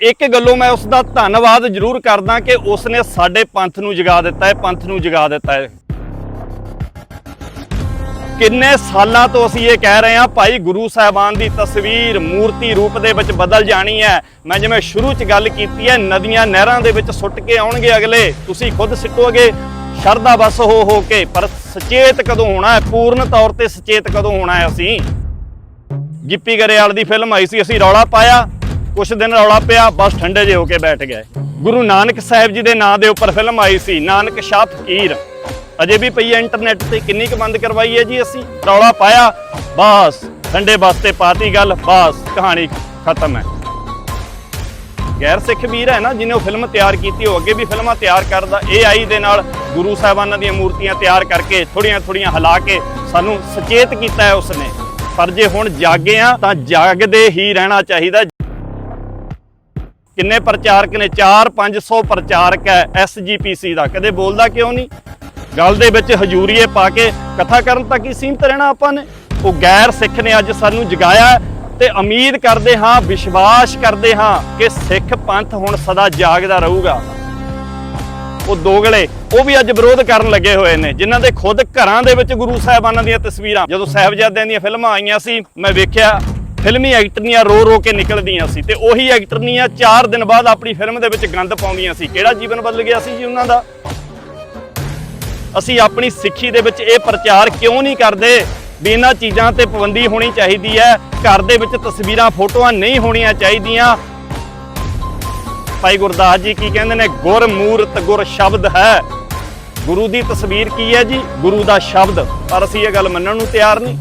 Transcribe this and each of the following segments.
ਇੱਕ ਗੱਲੋਂ ਮੈਂ ਉਸ ਦਾ ਧੰਨਵਾਦ ਜ਼ਰੂਰ ਕਰਦਾ ਕਿ ਉਸ ਨੇ ਸਾਡੇ ਪੰਥ ਨੂੰ ਜਗਾ ਦਿੱਤਾ ਹੈ, ਪੰਥ ਨੂੰ ਜਗਾ ਦਿੱਤਾ ਹੈ। ਕਿੰਨੇ ਸਾਲਾਂ ਤੋਂ ਅਸੀਂ ਇਹ ਕਹਿ ਰਹੇ ਹਾਂ, ਭਾਈ ਗੁਰੂ ਸਾਹਿਬਾਨ ਦੀ ਤਸਵੀਰ ਮੂਰਤੀ ਰੂਪ ਦੇ ਵਿੱਚ ਬਦਲ ਜਾਣੀ ਹੈ। ਮੈਂ ਜਿਵੇਂ ਸ਼ੁਰੂ 'ਚ ਗੱਲ ਕੀਤੀ ਹੈ, ਨਦੀਆਂ ਨਹਿਰਾਂ ਦੇ ਵਿੱਚ ਸੁੱਟ ਕੇ ਆਉਣਗੇ ਅਗਲੇ, ਤੁਸੀਂ ਖੁਦ ਸਿੱਟੋਗੇ, ਸ਼ਰਧਾ ਬਸ ਹੋ ਹੋ ਕੇ, ਪਰ ਸੁਚੇਤ ਕਦੋਂ ਹੋਣਾ ਹੈ? ਪੂਰਨ ਤੌਰ ਤੇ ਸੁਚੇਤ ਕਦੋਂ ਹੋਣਾ ਹੈ ਅਸੀਂ? ਗਿੱਪੀ ਗਰੇਵਾਲ ਦੀ ਫਿਲਮ ਆਈ ਸੀ, ਅਸੀਂ ਰੌਲਾ ਪਾਇਆ। ਕੁਛ ਦਿਨ ਰੌਲਾ ਪਿਆ, ਬਸ ਠੰਡੇ ਜੇ ਹੋ ਕੇ ਬੈਠ ਗਏ। ਗੁਰੂ ਨਾਨਕ ਸਾਹਿਬ ਜੀ ਦੇ ਨਾਂ ਦੇ ਉੱਪਰ ਫਿਲਮ ਆਈ ਸੀ, ਨਾਨਕ ਸ਼ਾਹ ਫਕੀਰ। ਅਜੇ ਵੀ ਪਈ ਹੈ ਇੰਟਰਨੈਟ ਤੇ, ਕਿੰਨੀ ਕੁ ਬੰਦ ਕਰਵਾਈ ਹੈ ਜੀ ਅਸੀਂ? ਰੌਲਾ ਪਾਇਆ, ਬਸ, ਠੰਡੇ ਵਾਸਤੇ ਪਾਤੀ ਗੱਲ, ਬਸ, ਕਹਾਣੀ ਖਤਮ ਹੈ। ਗੈਰ ਸਿੱਖ ਵੀਰ ਹੈ ਨਾ, ਜਿਹਨੇ ਉਹ ਫਿਲਮ ਤਿਆਰ ਕੀਤੀ, ਉਹ ਅੱਗੇ ਵੀ ਫਿਲਮਾਂ ਤਿਆਰ ਕਰਦਾ। AI ਦੇ ਨਾਲ ਗੁਰੂ ਸਾਹਿਬਾਨਾਂ ਦੀਆਂ ਮੂਰਤੀਆਂ ਤਿਆਰ ਕਰਕੇ ਥੋੜੀਆਂ ਥੋੜੀਆਂ ਹਿਲਾ ਕੇ ਸਾਨੂੰ ਸੁਚੇਤ ਕੀਤਾ ਹੈ ਉਸਨੇ। ਪਰ ਜੇ ਹੁਣ ਜਾਗੇ ਆ ਤਾਂ ਜਾਗਦੇ ਹੀ ਰਹਿਣਾ ਚਾਹੀਦਾ। ਕਿੰਨੇ ਪ੍ਰਚਾਰਕ ਨੇ? 4-500 ਪ੍ਰਚਾਰਕ ਹੈ SGPC ਦਾ। ਕਦੇ ਬੋਲਦਾ ਕਿਉਂ ਨਹੀਂ? ਗੱਲ ਦੇ ਵਿੱਚ ਹਜੂਰੀਏ ਪਾ ਕੇ ਕਥਾ ਕਰਨ ਤੱਕ ਹੀ ਸੀਮਤ ਰਹਿਣਾ ਆਪਾਂ ਨੇ? ਉਹ ਗੈਰ ਸਿੱਖ ਨੇ ਅੱਜ ਸਾਨੂੰ ਜਗਾਇਆ ਤੇ ਉਮੀਦ ਕਰਦੇ ਹਾਂ, ਵਿਸ਼ਵਾਸ ਕਰਦੇ ਹਾਂ ਕਿ ਸਿੱਖ ਪੰਥ ਹੁਣ ਸਦਾ ਜਾਗਦਾ ਰਹੂਗਾ। ਉਹ ਦੋਗਲੇ, ਉਹ ਵੀ ਅੱਜ ਵਿਰੋਧ ਕਰਨ ਲੱਗੇ ਹੋਏ ਨੇ, ਜਿਨ੍ਹਾਂ ਦੇ ਖੁਦ ਘਰਾਂ ਦੇ ਵਿੱਚ ਗੁਰੂ ਸਾਹਿਬਾਨਾਂ ਦੀਆਂ ਤਸਵੀਰਾਂ, ਜਦੋਂ ਸਾਹਿਬਜ਼ਾਦਿਆਂ ਦੀਆਂ ਫਿਲਮਾਂ ਆਈਆਂ ਸੀ, ਮੈਂ ਵੇਖਿਆ ਫਿਲਮੀ ਐਕਟਰਨੀਆਂ ਰੋ ਰੋ ਕੇ ਨਿਕਲਦੀਆਂ ਸੀ ਤੇ ਉਹੀ ਐਕਟਰਨੀਆਂ 4 ਦਿਨ ਬਾਅਦ ਆਪਣੀ ਫਿਲਮ ਦੇ ਵਿੱਚ ਗੰਦ ਪਾਉਂਦੀਆਂ ਸੀ। ਕਿਹੜਾ ਜੀਵਨ ਬਦਲ ਗਿਆ ਸੀ ਜੀ ਉਹਨਾਂ ਦਾ? ਅਸੀਂ ਆਪਣੀ ਸਿੱਖੀ ਦੇ ਵਿੱਚ ਇਹ ਪ੍ਰਚਾਰ ਕਿਉਂ ਨਹੀਂ ਕਰਦੇ? ਵੀ ਇਹਨਾਂ ਚੀਜ਼ਾਂ ਤੇ ਪਾਬੰਦੀ ਹੋਣੀ ਚਾਹੀਦੀ ਹੈ। ਘਰ ਦੇ ਵਿੱਚ ਤਸਵੀਰਾਂ, ਫੋਟੋਆਂ ਨਹੀਂ ਹੋਣੀਆਂ ਚਾਹੀਦੀਆਂ। ਭਾਈ ਗੁਰਦਾਸ ਜੀ ਕੀ ਕਹਿੰਦੇ ਨੇ? ਗੁਰ ਮੂਰਤ ਗੁਰ ਸ਼ਬਦ ਹੈ। ਗੁਰੂ ਦੀ ਤਸਵੀਰ ਕੀ ਹੈ ਜੀ? ਗੁਰੂ ਦਾ ਸ਼ਬਦ। ਪਰ ਅਸੀਂ ਇਹ ਗੱਲ ਮੰਨਣ ਨੂੰ ਤਿਆਰ ਨਹੀਂ।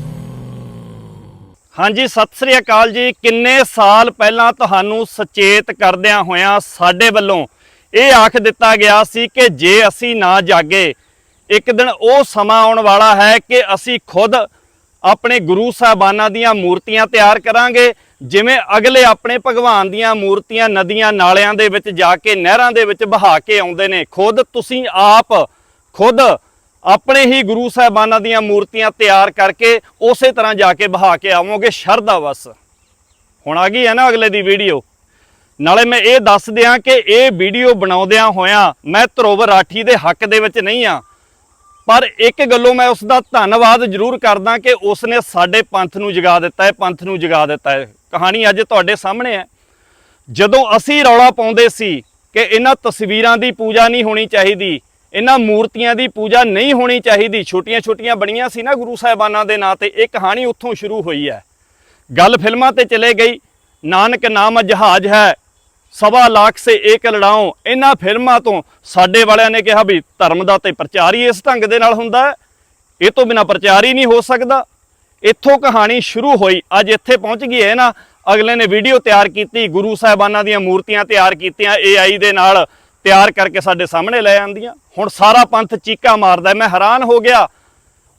ਹਾਂਜੀ, ਸਤਿ ਸ੍ਰੀ ਅਕਾਲ ਜੀ। ਕਿੰਨੇ ਸਾਲ ਪਹਿਲਾਂ ਤੁਹਾਨੂੰ ਸੁਚੇਤ ਕਰਦਿਆਂ ਹੋਇਆਂ ਸਾਡੇ ਵੱਲੋਂ ਇਹ ਆਖ ਦਿੱਤਾ ਗਿਆ ਸੀ ਕਿ ਜੇ ਅਸੀਂ ਨਾ ਜਾਗੇ, ਇੱਕ ਦਿਨ ਉਹ ਸਮਾਂ ਆਉਣ ਵਾਲਾ ਹੈ ਕਿ ਅਸੀਂ ਖੁਦ ਆਪਣੇ ਗੁਰੂ ਸਾਹਿਬਾਨਾਂ ਦੀਆਂ ਮੂਰਤੀਆਂ ਤਿਆਰ ਕਰਾਂਗੇ, ਜਿਵੇਂ ਅਗਲੇ ਆਪਣੇ ਭਗਵਾਨ ਦੀਆਂ ਮੂਰਤੀਆਂ ਨਦੀਆਂ ਨਾਲਿਆਂ ਦੇ ਵਿੱਚ ਜਾ ਕੇ ਨਹਿਰਾਂ ਦੇ ਵਿੱਚ ਬਹਾ ਕੇ ਆਉਂਦੇ ਨੇ। ਖੁਦ ਤੁਸੀਂ ਆਪ, ਖੁਦ ਆਪਣੇ ਹੀ ਗੁਰੂ ਸਾਹਿਬਾਨਾਂ ਦੀਆਂ ਮੂਰਤੀਆਂ ਤਿਆਰ ਕਰਕੇ ਉਸੇ ਤਰ੍ਹਾਂ ਜਾ ਕੇ ਬਹਾ ਕੇ ਆਵੋਗੇ। ਸ਼ਰਧਾ ਵਸ ਹੁਣ ਆ ਗਈ ਹੈ ਨਾ ਅਗਲੇ ਦੀ ਵੀਡੀਓ। ਨਾਲੇ ਮੈਂ ਇਹ ਦੱਸ ਦਿਆਂ ਕਿ ਇਹ ਵੀਡੀਓ ਬਣਾਉਂਦਿਆਂ ਹੋਇਆਂ ਮੈਂ ਧਰੁਵ ਰਾਠੀ ਦੇ ਹੱਕ ਦੇ ਵਿੱਚ ਨਹੀਂ ਆ। ਪਰ ਇੱਕ ਗੱਲੋਂ ਮੈਂ ਉਸ ਦਾ ਧੰਨਵਾਦ ਜ਼ਰੂਰ ਕਰਦਾ ਕਿ ਉਸ ਨੇ ਸਾਡੇ ਪੰਥ ਨੂੰ ਜਗਾ ਦਿੱਤਾ ਹੈ, ਪੰਥ ਨੂੰ ਜਗਾ ਦਿੱਤਾ ਹੈ। ਕਹਾਣੀ ਅੱਜ ਤੁਹਾਡੇ ਸਾਹਮਣੇ ਹੈ। ਜਦੋਂ ਅਸੀਂ ਰੌਲਾ ਪਾਉਂਦੇ ਸੀ ਕਿ ਇਹਨਾਂ ਤਸਵੀਰਾਂ ਦੀ ਪੂਜਾ ਨਹੀਂ ਹੋਣੀ ਚਾਹੀਦੀ ਇਹਨਾਂ ਮੂਰਤੀਆਂ ਦੀ ਪੂਜਾ ਨਹੀਂ ਹੋਣੀ ਚਾਹੀਦੀ। ਛੋਟੀਆਂ-ਛੋਟੀਆਂ ਬਣੀਆਂ ਸੀ ਨਾ ਗੁਰੂ ਸਾਹਿਬਾਨਾਂ ਦੇ ਨਾਂ ਤੇ, ਇਹ ਕਹਾਣੀ ਉੱਥੋਂ ਸ਼ੁਰੂ ਹੋਈ ਹੈ। ਗੱਲ ਫਿਲਮਾਂ ਤੇ ਚਲੇ ਗਈ। ਨਾਨਕ ਨਾਮ ਜਹਾਜ਼ ਹੈ। ਸਵਾ ਲੱਖ ਸੇ ਏਕ ਲੜਾਓ ਇਹਨਾਂ ਫਿਲਮਾਂ ਤੋਂ ਸਾਡੇ ਵਾਲਿਆਂ ਨੇ ਕਿਹਾ ਵੀ ਧਰਮ ਦਾ ਤੇ ਪ੍ਰਚਾਰ ਹੀ ਇਸ ਢੰਗ ਦੇ ਨਾਲ ਹੁੰਦਾ ਇਹ ਤੋਂ ਬਿਨਾ ਪ੍ਰਚਾਰ ਹੀ ਨਹੀਂ ਹੋ ਸਕਦਾ। ਇੱਥੋਂ ਕਹਾਣੀ ਸ਼ੁਰੂ ਹੋਈ। ਅੱਜ ਇੱਥੇ ਪਹੁੰਚ ਗਈ ਹੈ ਨਾ। ਅਗਲੇ ਨੇ ਵੀਡੀਓ ਤਿਆਰ ਕੀਤੀ, ਗੁਰੂ ਸਾਹਿਬਾਨਾਂ ਦੀਆਂ ਮੂਰਤੀਆਂ ਤਿਆਰ ਕੀਤੀਆਂ AI ਦੇ ਨਾਲ। ਤਿਆਰ ਕਰਕੇ ਸਾਡੇ ਸਾਹਮਣੇ ਲੈ ਆਂਦੀਆਂ। ਹੁਣ ਸਾਰਾ ਪੰਥ ਚੀਕਾ ਮਾਰਦਾ ਮੈਂ ਹੈਰਾਨ ਹੋ ਗਿਆ।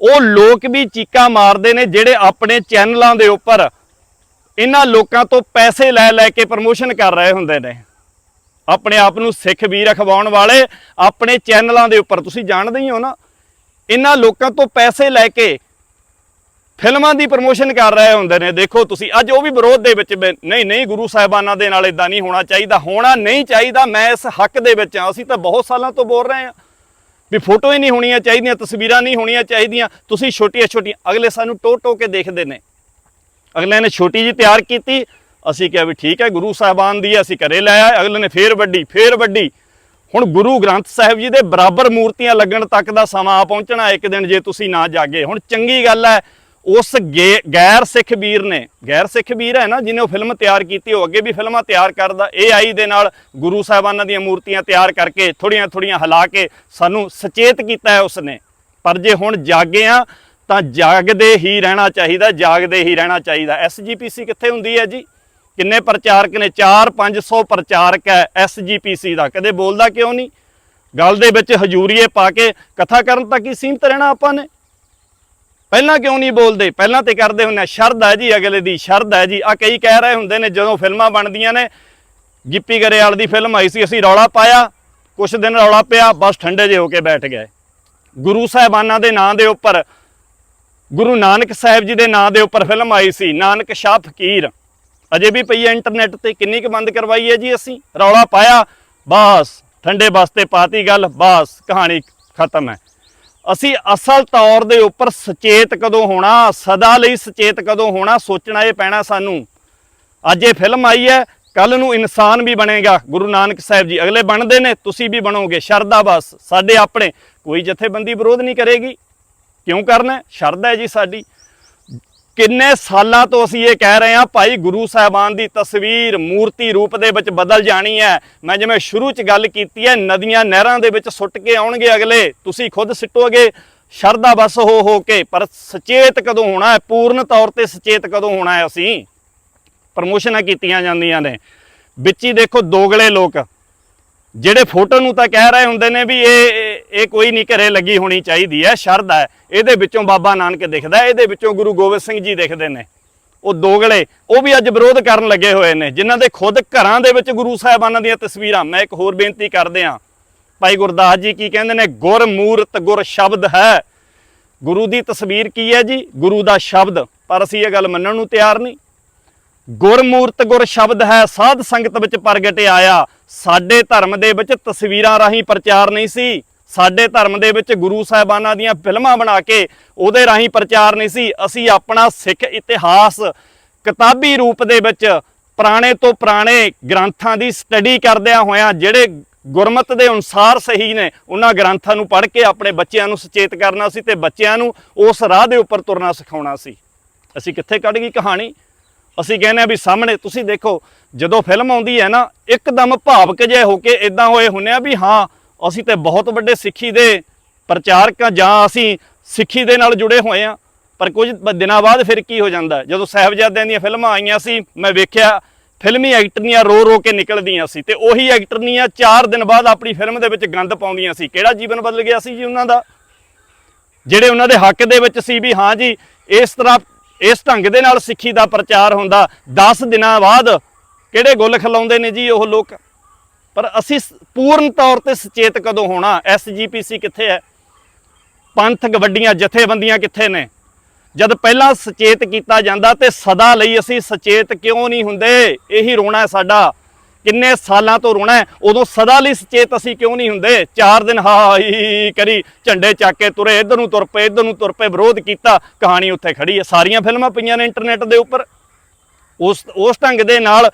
ਉਹ ਲੋਕ ਵੀ ਚੀਕਾ ਮਾਰਦੇ ਨੇ ਜਿਹੜੇ ਆਪਣੇ ਚੈਨਲਾਂ ਦੇ ਉੱਪਰ ਇਹਨਾਂ ਲੋਕਾਂ ਤੋਂ ਪੈਸੇ ਲੈ ਲੈ ਕੇ ਪ੍ਰਮੋਸ਼ਨ ਕਰ ਰਹੇ ਹੁੰਦੇ ਨੇ। ਆਪਣੇ ਆਪ ਨੂੰ ਸਿੱਖ ਵੀਰ ਅਖਵਾਉਣ ਵਾਲੇ ਆਪਣੇ ਚੈਨਲਾਂ ਦੇ ਉੱਪਰ। ਤੁਸੀਂ ਜਾਣਦੇ ਹੀ ਹੋ ਨਾ। ਇਹਨਾਂ ਲੋਕਾਂ ਤੋਂ ਪੈਸੇ ਲੈ ਕੇ ਫਿਲਮਾਂ ਦੀ ਪ੍ਰਮੋਸ਼ਨ ਕਰ ਰਹੇ ਹੁੰਦੇ ਨੇ। ਦੇਖੋ ਤੁਸੀਂ ਅੱਜ ਉਹ ਵੀ ਵਿਰੋਧ ਦੇ ਵਿੱਚ ਨਹੀਂ ਨਹੀਂ ਗੁਰੂ ਸਾਹਿਬਾਨਾਂ ਦੇ ਨਾਲ ਇਦਾਂ ਨਹੀਂ ਹੋਣਾ ਚਾਹੀਦਾ। ਹੋਣਾ ਨਹੀਂ ਚਾਹੀਦਾ ਮੈਂ ਇਸ ਹੱਕ ਦੇ ਵਿੱਚ ਹਾਂ। ਅਸੀਂ ਤਾਂ ਬਹੁਤ ਸਾਲਾਂ ਤੋਂ ਬੋਲ ਰਹੇ ਹਾਂ ਵੀ ਫੋਟੋ ਹੀ ਨਹੀਂ ਹੋਣੀਆਂ ਚਾਹੀਦੀਆਂ ਤਸਵੀਰਾਂ ਨਹੀਂ ਹੋਣੀਆਂ ਚਾਹੀਦੀਆਂ। ਤੁਸੀਂ ਛੋਟੀਆਂ ਛੋਟੀਆਂ ਅਗਲੇ ਸਾਨੂੰ ਟੋ ਟੋ ਕੇ ਦੇਖਦੇ ਨੇ। ਅਗਲੇ ਨੇ ਛੋਟੀ ਜੀ ਤਿਆਰ ਕੀਤੀ। ਅਸੀਂ ਕਿਹਾ ਵੀ ਠੀਕ ਹੈ ਗੁਰੂ ਸਾਹਿਬਾਨ ਦੀ ਹੈ, ਅਸੀਂ ਘਰੇ ਲੈ ਆਏ ਅਗਲੇ ਨੇ ਫੇਰ ਵੱਡੀ ਫੇਰ ਵੱਡੀ। ਹੁਣ ਗੁਰੂ ਗ੍ਰੰਥ ਸਾਹਿਬ ਜੀ ਦੇ ਬਰਾਬਰ ਮੂਰਤੀਆਂ ਲੱਗਣ ਤੱਕ ਦਾ ਸਮਾਂ ਆ ਪਹੁੰਚਣਾ ਇੱਕ ਦਿਨ ਜੇ ਤੁਸੀਂ ਨਾ ਜਾਗੇ। ਹੁਣ ਚੰਗੀ ਗੱਲ ਹੈ ਉਸ ਗੇ- ਗੈਰ ਸਿੱਖ ਵੀਰ ਨੇ, ਗੈਰ ਸਿੱਖ ਵੀਰ ਹੈ ਨਾ, ਜਿਹਨੇ ਉਹ ਫਿਲਮ ਤਿਆਰ ਕੀਤੀ, ਉਹ ਅੱਗੇ ਵੀ ਫਿਲਮਾਂ ਤਿਆਰ ਕਰਦਾ AI ਦੇ ਨਾਲ ਗੁਰੂ ਸਾਹਿਬਾਨਾਂ ਦੀਆਂ ਮੂਰਤੀਆਂ ਤਿਆਰ ਕਰਕੇ ਥੋੜੀਆਂ ਥੋੜੀਆਂ ਹਿਲਾ ਕੇ ਸਾਨੂੰ ਸੁਚੇਤ ਕੀਤਾ ਹੈ ਉਸਨੇ। ਪਰ ਜੇ ਹੁਣ ਜਾਗੇ ਆ ਤਾਂ ਜਾਗਦੇ ਹੀ ਰਹਿਣਾ ਚਾਹੀਦਾ, ਜਾਗਦੇ ਹੀ ਰਹਿਣਾ ਚਾਹੀਦਾ। ਐਸਜੀਪੀਸੀ ਕਿੱਥੇ ਹੁੰਦੀ ਹੈ ਜੀ? ਕਿੰਨੇ ਪ੍ਰਚਾਰਕ ਨੇ? 4-500 ਪ੍ਰਚਾਰਕ ਹੈ ਐਸਜੀਪੀਸੀ ਦਾ। ਕਦੇ ਬੋਲਦਾ ਕਿਉਂ ਨਹੀਂ? ਗੱਲ ਦੇ ਵਿੱਚ ਹਜੂਰੀਏ ਪਾ ਕੇ ਕਥਾ ਕਰਨ ਤੱਕ ਹੀ ਸੀਮਤ ਰਹਿਣਾ ਆਪਾਂ ਨੇ। ਪਹਿਲਾਂ ਕਿਉਂ ਨਹੀਂ ਬੋਲਦੇ? ਪਹਿਲਾਂ ਤੇ ਕਰਦੇ ਹੁੰਦੇ ਆ, ਸ਼ਰਧ ਹੈ ਜੀ ਅਗਲੇ ਦੀ, ਸ਼ਰਧ ਹੈ ਜੀ। ਆ ਕਈ ਕਹਿ ਰਹੇ ਹੁੰਦੇ ਨੇ, ਜਦੋਂ ਫਿਲਮਾਂ ਬਣਦੀਆਂ ਨੇ, ਗਿੱਪੀ ਗਰੇਵਾਲ ਦੀ ਫਿਲਮ ਆਈ ਸੀ, ਅਸੀਂ ਰੌਲਾ ਪਾਇਆ, ਕੁਛ ਦਿਨ ਰੌਲਾ ਪਿਆ, ਬਸ ਠੰਡੇ ਜੇ ਹੋ ਕੇ ਬੈਠ ਗਏ। ਗੁਰੂ ਸਾਹਿਬਾਨਾਂ ਦੇ ਨਾਂ ਦੇ ਉੱਪਰ, ਗੁਰੂ ਨਾਨਕ ਸਾਹਿਬ ਜੀ ਦੇ ਨਾਂ ਦੇ ਉੱਪਰ ਫਿਲਮ ਆਈ ਸੀ, ਨਾਨਕ ਸ਼ਾਹ ਫਕੀਰ। ਅਜੇ ਵੀ ਪਈ ਹੈ ਇੰਟਰਨੈਟ ਤੇ, ਕਿੰਨੀ ਕੁ ਬੰਦ ਕਰਵਾਈ ਹੈ ਜੀ ਅਸੀਂ? ਰੌਲਾ ਪਾਇਆ, ਬਸ, ਠੰਡੇ ਬਸਤੇ ਪਾਤੀ ਗੱਲ, ਬਸ, ਕਹਾਣੀ ਖਤਮ ਹੈ। ਅਸੀਂ ਅਸਲ ਤੌਰ ਦੇ ਉੱਪਰ ਸੁਚੇਤ ਕਦੋਂ ਹੋਣਾ, ਸਦਾ ਲਈ ਸੁਚੇਤ ਕਦੋਂ ਹੋਣਾ, ਸੋਚਣਾ ਇਹ ਪੈਣਾ ਸਾਨੂੰ। ਅੱਜ ਇਹ ਫਿਲਮ ਆਈ ਹੈ ਕੱਲ ਨੂੰ ਇਨਸਾਨ ਵੀ ਬਣੇਗਾ, ਗੁਰੂ ਨਾਨਕ ਸਾਹਿਬ ਜੀ। ਅਗਲੇ ਬਣਦੇ ਨੇ, ਤੁਸੀਂ ਵੀ ਬਣੋਗੇ, ਸ਼ਰਧਾ ਬਸ। ਸਾਡੇ ਆਪਣੇ, ਕੋਈ ਜਥੇਬੰਦੀ ਵਿਰੋਧ ਨਹੀਂ ਕਰੇਗੀ। ਕਿਉਂ ਕਰਨਾ ਸ਼ਰਧਾ ਹੈ ਜੀ ਸਾਡੀ। ਕਿੰਨੇ ਸਾਲਾਂ ਤੋਂ ਅਸੀਂ ਇਹ ਕਹਿ ਰਹੇ ਹਾਂ, ਭਾਈ ਗੁਰੂ ਸਾਹਿਬਾਨ ਦੀ ਤਸਵੀਰ ਮੂਰਤੀ ਰੂਪ ਦੇ ਵਿੱਚ ਬਦਲ ਜਾਣੀ ਹੈ। ਮੈਂ ਜਿਵੇਂ ਸ਼ੁਰੂ 'ਚ ਗੱਲ ਕੀਤੀ ਹੈ, ਨਦੀਆਂ ਨਹਿਰਾਂ ਦੇ ਵਿੱਚ ਸੁੱਟ ਕੇ ਆਉਣਗੇ ਅਗਲੇ, ਤੁਸੀਂ ਖੁਦ ਸਿੱਟੋਗੇ, ਸ਼ਰਧਾ ਬਸ ਹੋ ਹੋ ਕੇ, ਪਰ ਸੁਚੇਤ ਕਦੋਂ ਹੋਣਾ ਹੈ? ਪੂਰਨ ਤੌਰ ਤੇ ਸੁਚੇਤ ਕਦੋਂ ਹੋਣਾ ਹੈ ਅਸੀਂ? ਪ੍ਰਮੋਸ਼ਨਾਂ ਕੀਤੀਆਂ ਜਾਂਦੀਆਂ ਨੇ। ਵਿੱਚ ਹੀ ਦੇਖੋ ਦੋਗਲੇ ਲੋਕ। ਜਿਹੜੇ ਫੋਟੋ ਨੂੰ ਤਾਂ ਕਹਿ ਰਹੇ ਹੁੰਦੇ ਨੇ ਵੀ ਇਹ ਇਹ- ਕੋਈ ਨਹੀਂ ਘਰੇ ਲੱਗੀ ਹੋਣੀ ਚਾਹੀਦੀ ਹੈ, ਸ਼ਰਧਾ ਹੈ। ਇਹਦੇ ਵਿੱਚੋਂ ਬਾਬਾ ਨਾਨਕ ਦਿਖਦਾ ਇਹਦੇ ਵਿੱਚੋਂ ਗੁਰੂ ਗੋਬਿੰਦ ਸਿੰਘ ਜੀ ਦਿਖਦੇ ਨੇ। ਉਹ ਦੋਗਲੇ, ਉਹ ਵੀ ਅੱਜ ਵਿਰੋਧ ਕਰਨ ਲੱਗੇ ਹੋਏ ਨੇ, ਜਿਨ੍ਹਾਂ ਦੇ ਖੁਦ ਘਰਾਂ ਦੇ ਵਿੱਚ ਗੁਰੂ ਸਾਹਿਬਾਨਾਂ ਦੀਆਂ ਤਸਵੀਰਾਂ। ਮੈਂ ਇੱਕ ਹੋਰ ਬੇਨਤੀ ਕਰਦੇ ਹਾਂ। ਭਾਈ ਗੁਰਦਾਸ ਜੀ ਕੀ ਕਹਿੰਦੇ ਨੇ? ਗੁਰ ਮੂਰਤ ਗੁਰ ਸ਼ਬਦ ਹੈ। ਗੁਰੂ ਦੀ ਤਸਵੀਰ ਕੀ ਹੈ ਜੀ? ਗੁਰੂ ਦਾ ਸ਼ਬਦ। ਪਰ ਅਸੀਂ ਇਹ ਗੱਲ ਮੰਨਣ ਨੂੰ ਤਿਆਰ ਨਹੀਂ। ਗੁਰਮੂਰਤ ਗੁਰ ਸ਼ਬਦ ਹੈ, ਸਾਧ ਸੰਗਤ ਵਿੱਚ ਪ੍ਰਗਟ ਆਇਆ। ਸਾਡੇ ਧਰਮ ਦੇ ਵਿੱਚ ਤਸਵੀਰਾਂ ਰਾਹੀਂ ਪ੍ਰਚਾਰ ਨਹੀਂ ਸੀ। ਸਾਡੇ ਧਰਮ ਦੇ ਵਿੱਚ ਗੁਰੂ ਸਾਹਿਬਾਨਾਂ ਦੀਆਂ ਫਿਲਮਾਂ ਬਣਾ ਕੇ ਉਹਦੇ ਰਾਹੀਂ ਪ੍ਰਚਾਰ ਨਹੀਂ ਸੀ। ਅਸੀਂ ਆਪਣਾ ਸਿੱਖ ਇਤਿਹਾਸ ਕਿਤਾਬੀ ਰੂਪ ਦੇ ਵਿੱਚ ਪੁਰਾਣੇ ਤੋਂ ਪੁਰਾਣੇ ਗ੍ਰੰਥਾਂ ਦੀ ਸਟੱਡੀ ਕਰਦਿਆਂ ਹੋਇਆਂ ਜਿਹੜੇ ਗੁਰਮਤ ਦੇ ਅਨੁਸਾਰ ਸਹੀ ਨੇ, ਉਹਨਾਂ ਗ੍ਰੰਥਾਂ ਨੂੰ ਪੜ੍ਹ ਕੇ ਆਪਣੇ ਬੱਚਿਆਂ ਨੂੰ ਸੁਚੇਤ ਕਰਨਾ ਸੀ ਤੇ ਬੱਚਿਆਂ ਨੂੰ ਉਸ ਰਾਹ ਦੇ ਉੱਪਰ ਤੁਰਨਾ ਸਿਖਾਉਣਾ ਸੀ। ਅਸੀਂ ਕਿੱਥੇ ਕੱਢ ਗਈ ਕਹਾਣੀ? ਅਸੀਂ ਕਹਿੰਦੇ ਆ ਵੀ ਸਾਹਮਣੇ, ਤੁਸੀਂ ਦੇਖੋ, ਜਦੋਂ ਫਿਲਮ ਆਉਂਦੀ ਹੈ ਨਾ, ਇੱਕਦਮ ਭਾਵਕ ਜੇ ਹੋ ਕੇ ਇਦਾਂ ਹੋਏ ਹੁੰਨੇ ਆ ਵੀ ਹਾਂ, ਅਸੀਂ ਤੇ ਬਹੁਤ ਵੱਡੇ ਸਿੱਖੀ ਦੇ ਪ੍ਰਚਾਰਕ ਜਾਂ ਅਸੀਂ ਸਿੱਖੀ ਦੇ ਨਾਲ ਜੁੜੇ ਹੋਏ ਆ। ਪਰ ਕੁਝ ਦਿਨਾਂ ਬਾਅਦ ਫਿਰ ਕੀ ਹੋ ਜਾਂਦਾ ਜਦੋਂ ਸਾਹਿਬਜ਼ਾਦਿਆਂ ਦੀਆਂ ਫਿਲਮਾਂ ਆਈਆਂ ਸੀ, ਮੈਂ ਵੇਖਿਆ, ਫਿਲਮੀ ਐਕਟਰਨੀਆਂ ਰੋ ਰੋ ਕੇ ਨਿਕਲਦੀਆਂ ਸੀ ਤੇ ਉਹੀ ਐਕਟਰਨੀਆਂ 4 ਦਿਨ ਬਾਅਦ ਆਪਣੀ ਫਿਲਮ ਦੇ ਵਿੱਚ ਗੰਦ ਪਾਉਂਦੀਆਂ ਸੀ। ਕਿਹੜਾ ਜੀਵਨ ਬਦਲ ਗਿਆ ਸੀ ਜੀ ਉਹਨਾਂ ਦਾ? ਜਿਹੜੇ ਉਹਨਾਂ ਦੇ ਹੱਕ ਦੇ ਵਿੱਚ ਸੀ ਵੀ ਹਾਂ ਜੀ, ਇਸ ਤਰ੍ਹਾਂ ਇਸ ਢੰਗ ਦੇ ਨਾਲ ਸਿੱਖੀ ਦਾ ਪ੍ਰਚਾਰ ਹੁੰਦਾ। 10 ਦਿਨਾਂ ਬਾਅਦ ਕਿਹੜੇ ਗੁੱਲ ਖਿਲਾਉਂਦੇ ਨੇ ਜੀ ਉਹ ਲੋਕ? ਪਰ ਅਸੀਂ ਪੂਰਨ ਤੌਰ ਤੇ ਸੁਚੇਤ ਕਦੋਂ ਹੋਣਾ? ਐਸਜੀਪੀਸੀ ਕਿੱਥੇ ਹੈ? ਪੰਥਕ ਵੱਡੀਆਂ ਜਥੇਬੰਦੀਆਂ ਕਿੱਥੇ ਨੇ? ਜਦ ਪਹਿਲਾਂ ਸੁਚੇਤ ਕੀਤਾ ਜਾਂਦਾ ਤੇ ਸਦਾ ਲਈ ਅਸੀਂ ਸੁਚੇਤ ਕਿਉਂ ਨਹੀਂ ਹੁੰਦੇ? ਇਹੀ ਰੋਣਾ ਹੈ ਸਾਡਾ। ਕਿੰਨੇ ਸਾਲਾਂ ਤੋਂ ਰੋਣਾ ਉਦੋਂ ਸਦਾ ਲਈ ਸੁਚੇਤ ਅਸੀਂ ਕਿਉਂ ਨਹੀਂ ਹੁੰਦੇ? ਚਾਰ ਦਿਨ ਹਾਈ ਕਰੀ, ਝੰਡੇ ਚੱਕ ਕੇ ਤੁਰੇ, ਇਧਰ ਨੂੰ ਤੁਰ ਪਏ, ਇਧਰ ਨੂੰ ਤੁਰ ਪਏ, ਵਿਰੋਧ ਕੀਤਾ, ਕਹਾਣੀ ਉੱਥੇ ਖੜੀ ਹੈ। ਸਾਰੀਆਂ ਫਿਲਮਾਂ ਪਈਆਂ ਨੇ ਇੰਟਰਨੈਟ ਦੇ ਉੱਪਰ। ਉਸ ਉਸ ਢੰਗ ਦੇ ਨਾਲ,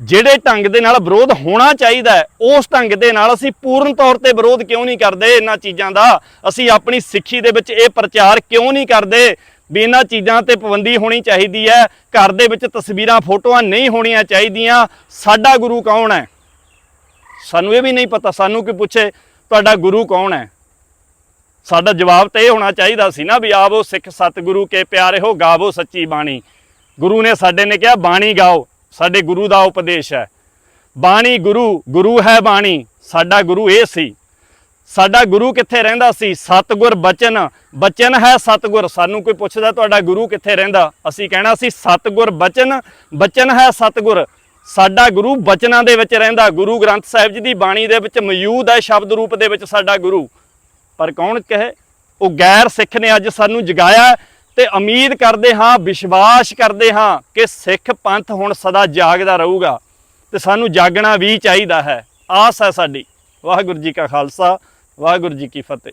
ਜਿਹੜੇ ਢੰਗ ਦੇ ਨਾਲ ਵਿਰੋਧ ਹੋਣਾ ਚਾਹੀਦਾ ਉਸ ਢੰਗ ਦੇ ਨਾਲ ਅਸੀਂ ਪੂਰਨ ਤੌਰ ਤੇ ਵਿਰੋਧ ਕਿਉਂ ਨਹੀਂ ਕਰਦੇ ਇਹਨਾਂ ਚੀਜ਼ਾਂ ਦਾ? ਅਸੀਂ ਆਪਣੀ ਸਿੱਖੀ ਦੇ ਵਿੱਚ ਇਹ ਪ੍ਰਚਾਰ ਕਿਉਂ ਨਹੀਂ ਕਰਦੇ? ਵੀ ਇਹਨਾਂ ਚੀਜ਼ਾਂ ਤੇ ਪਾਬੰਦੀ ਹੋਣੀ ਚਾਹੀਦੀ ਹੈ। ਘਰ ਦੇ ਵਿੱਚ ਤਸਵੀਰਾਂ, ਫੋਟੋਆਂ ਨਹੀਂ ਹੋਣੀਆਂ ਚਾਹੀਦੀਆਂ। ਸਾਡਾ ਗੁਰੂ ਕੌਣ ਹੈ? ਸਾਨੂੰ ਇਹ ਵੀ ਨਹੀਂ ਪਤਾ। ਸਾਨੂੰ ਕੀ ਪੁੱਛੇ? ਤੁਹਾਡਾ ਗੁਰੂ ਕੌਣ ਹੈ? ਸਾਡਾ ਜਵਾਬ ਤਾਂ ਇਹ ਹੋਣਾ ਚਾਹੀਦਾ ਸੀ ਨਾ ਵੀ ਆਵੋ ਸਿੱਖ ਸਤਿਗੁਰੂ ਕੇ ਪਿਆਰੇ ਹੋ, ਗਾਵੋ ਸੱਚੀ ਬਾਣੀ। ਗੁਰੂ ਨੇ ਸਾਡੇ ਨੇ ਕਿਹਾ, ਬਾਣੀ ਗਾਓ। ਸਾਡੇ ਗੁਰੂ ਦਾ ਉਪਦੇਸ਼ ਹੈ। ਬਾਣੀ ਗੁਰੂ ਗੁਰੂ ਹੈ ਬਾਣੀ। ਸਾਡਾ ਗੁਰੂ ਇਹ ਸੀ। ਸਾਡਾ ਗੁਰੂ ਕਿੱਥੇ ਰਹਿੰਦਾ ਸੀ? ਸਤਿਗੁਰ ਬਚਨ। ਬਚਨ ਹੈ ਸਤਿਗੁਰ। ਸਾਨੂੰ ਕੋਈ ਪੁੱਛਦਾ ਤੁਹਾਡਾ ਗੁਰੂ ਕਿੱਥੇ ਰਹਿੰਦਾ? ਅਸੀਂ ਕਹਿਣਾ ਸੀ ਸਤਿਗੁਰ ਬਚਨ। ਬਚਨ ਹੈ ਸਤਿਗੁਰ। ਸਾਡਾ ਗੁਰੂ ਬਚਨਾਂ ਦੇ ਵਿੱਚ ਰਹਿੰਦਾ। ਗੁਰੂ ਗ੍ਰੰਥ ਸਾਹਿਬ ਜੀ ਦੀ ਬਾਣੀ ਦੇ ਵਿੱਚ ਮੌਜੂਦ ਹੈ ਸ਼ਬਦ ਰੂਪ ਦੇ ਵਿੱਚ ਸਾਡਾ ਗੁਰੂ। ਪਰ ਕੌਣ ਕਹੇ? ਉਹ ਗੈਰ ਸਿੱਖ ਨੇ ਅੱਜ ਸਾਨੂੰ ਜਗਾਇਆ ਹੈ ਤੇ ਉਮੀਦ ਕਰਦੇ ਹਾਂ, ਵਿਸ਼ਵਾਸ ਕਰਦੇ ਹਾਂ ਕਿ ਸਿੱਖ ਪੰਥ ਹੁਣ ਸਦਾ ਜਾਗਦਾ ਰਹੂਗਾ ਤੇ ਸਾਨੂੰ ਜਾਗਣਾ ਵੀ ਚਾਹੀਦਾ ਹੈ। ਆਸ ਹੈ ਸਾਡੀ। ਵਾਹਿਗੁਰੂ ਜੀ ਕਾ ਖਾਲਸਾ। ਵਾਹਿਗੁਰੂ ਜੀ ਕੀ ਫਤਿਹ।